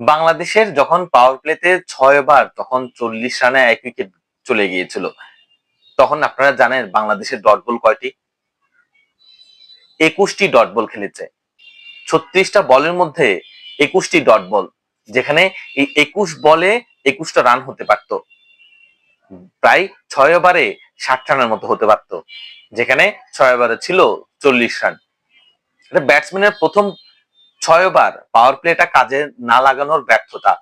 বাংলাদেশের যখন পাওয়ার প্লেতে ছয় বার তখন চল্লিশ রানে এক উইকেট চলে গিয়েছিল। তখন আপনারা জানেন বাংলাদেশের ডট বল কয়টি? একুশটি ডট বল খেলেছে। ছত্রিশটা বলের মধ্যে একুশটি ডট বল যেখানে এই একুশ বলে একুশটা রান হতে পারত। প্রায় ছয় ওভারে ষাট রানের মতো হতে পারত, যেখানে ছয় ওভারে ছিল চল্লিশ রান। এটা ব্যাটসম্যানের প্রথম ছয় ওভার পাওয়ার প্লেটা কাজে না লাগানোর ব্যর্থতা।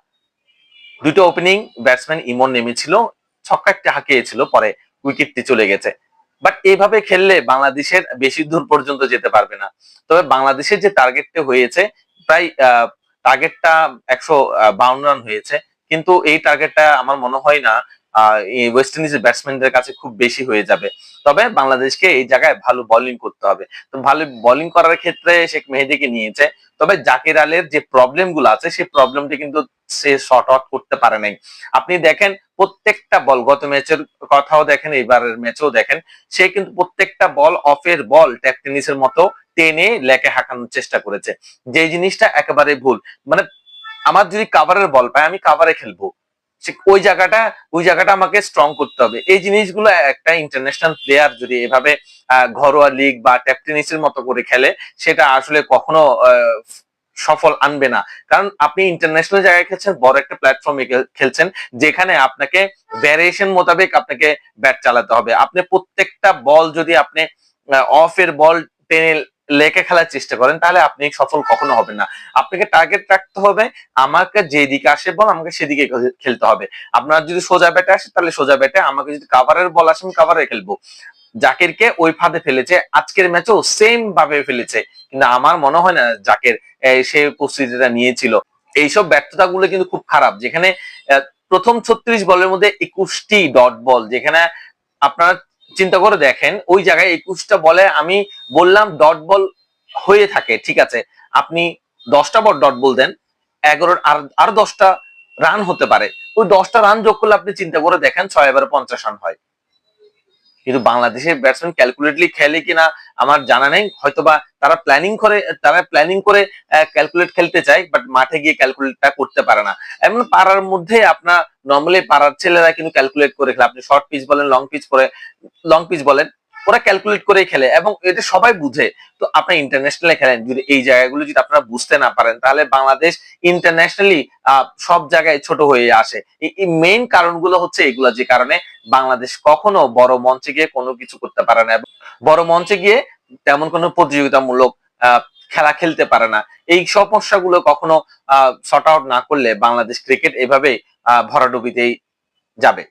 দুটো ওপেনিং ব্যাটসম্যান ইমন নেমেছিল, ছক্কা একটা হাঁকিয়েছিল, পরে উইকেটটি চলে গেছে। বাট এইভাবে খেললে বাংলাদেশের বেশি দূর পর্যন্ত যেতে পারবে না। তবে বাংলাদেশের যে টার্গেটটা হয়েছে, প্রায় টার্গেটটা একশো বাউন্ন রান হয়েছে। কিন্তু এই টার্গেটটা আমার মনে হয় না ওয়েস্ট ইন্ডিজের ব্যাটসম্যানদের কাছে খুব বেশি হয়ে যাবে। তবে বাংলাদেশকে এই জায়গায় ভালো বোলিং করতে হবে। তো ভালো বোলিং করার ক্ষেত্রে শেখ মেহেদিকে নিয়েছে। তবে জাকির আলের যে প্রবলেমগুলো আছে, সেই প্রবলেমটি কিন্তু সে শর্ট আউট করতে পারে নাই। আপনি দেখেন, প্রত্যেকটা বল গত ম্যাচের কথাও দেখেন, এবারের ম্যাচেও দেখেন, সে কিন্তু প্রত্যেকটা বল অফের বল ট্যাপ টেনিসের মতো টেনে লেকে হাঁকানোর চেষ্টা করেছে। যে জিনিসটা একেবারে ভুল। মানে আমার যদি কাভারের বল পায়, আমি কাভারে খেলব। ওই জায়গাটা ওই জায়গাটা আমাকে স্ট্রং করতে হবে। এই জিনিসগুলো একটা ইন্টারন্যাশনাল প্লেয়ার যদি এভাবে ঘরোয়া লিগ বা ট্যাপ টেনিসের মতো করে খেলে, সেটা আসলে কখনো সফল আনবে না। কারণ আপনি ইন্টারন্যাশনাল জায়গায় খেলছেন, বড় একটা প্ল্যাটফর্মে খেলছেন, যেখানে আপনাকে ভ্যারিয়েশন মোতাবেক আপনাকে ব্যাট চালাতে হবে। আপনি প্রত্যেকটা বল যদি আপনি অফ এর বল টেনে লেকে খেলার চেষ্টা করেন, তাহলে আপনি সফল কখনো হবেন না। আপনাকে টার্গেট রাখতে হবে, আমাকে যেদিকে আসে বল, আমাকে সেদিকে খেলতে হবে। আপনার যদি সোজা ব্যাটে আসে, তাহলে সোজা ব্যাটে আমাকে যদি কাভারের বল আসে, আমি কাভারে খেলব। জাকিরকে ওই ফাঁদে ফেলেছে, আজকের ম্যাচও সেম ভাবে ফেলেছে। কিন্তু আমার মনে হয় না জাকের সে প্রস্তুতিটা নিয়েছিল। এইসব ব্যর্থতা গুলো কিন্তু খুব খারাপ, যেখানে প্রথম ছত্রিশ বলের মধ্যে একুশটি ডট বল যেখানে আপনারা চিন্তা করে দেখেন, ওই জায়গায় একুশটা বলে আমি বললাম ডট বল হয়ে থাকে, ঠিক আছে? আপনি দশটা বল ডট বল দেন এগারো আর আর দশটা রান হতে পারে। ওই দশটা রান যোগ করলে আপনি চিন্তা করে দেখেন ছয় এবারে পঞ্চাশ রান হয়। কিন্তু বাংলাদেশের ব্যাটসম্যান ক্যালকুলেটলি খেলে কিনা আমার জানা নেই। হয়তোবা তারা প্ল্যানিং করে, তারা প্ল্যানিং করে ক্যালকুলেট খেলতে চায় বাট মাঠে গিয়ে ক্যালকুলেটটা করতে পারে না। এমন পাড়ার মধ্যে আপনার নর্মালি পাড়ার ছেলেরা কিন্তু ক্যালকুলেট করে খেলে। আপনি শর্ট পিচ বলেন লং পিচ করে লং পিচ বলেন ওরা ক্যালকুলেট করে খেলে এবং এটা সবাই বুঝে। তো আপনি ইন্টারন্যাশনালে খেলেন, যদি এই জায়গাগুলো যদি আপনারা বুঝতে না পারেন, তাহলে বাংলাদেশ ইন্টারন্যাশনালি সব জায়গায় ছোট হয়ে আসে। এই মেইন কারণগুলো হচ্ছে এগুলো, যে কারণে বাংলাদেশ কখনো বড় মঞ্চে গিয়ে কোনো কিছু করতে পারে না এবং বড় মঞ্চে গিয়ে তেমন কোনো প্রতিযোগিতামূলক খেলা খেলতে পারে না। এই সমস্যাগুলো কখনো শর্ট আউট না করলে বাংলাদেশ ক্রিকেট এভাবে ভরাডুবিতেই যাবে।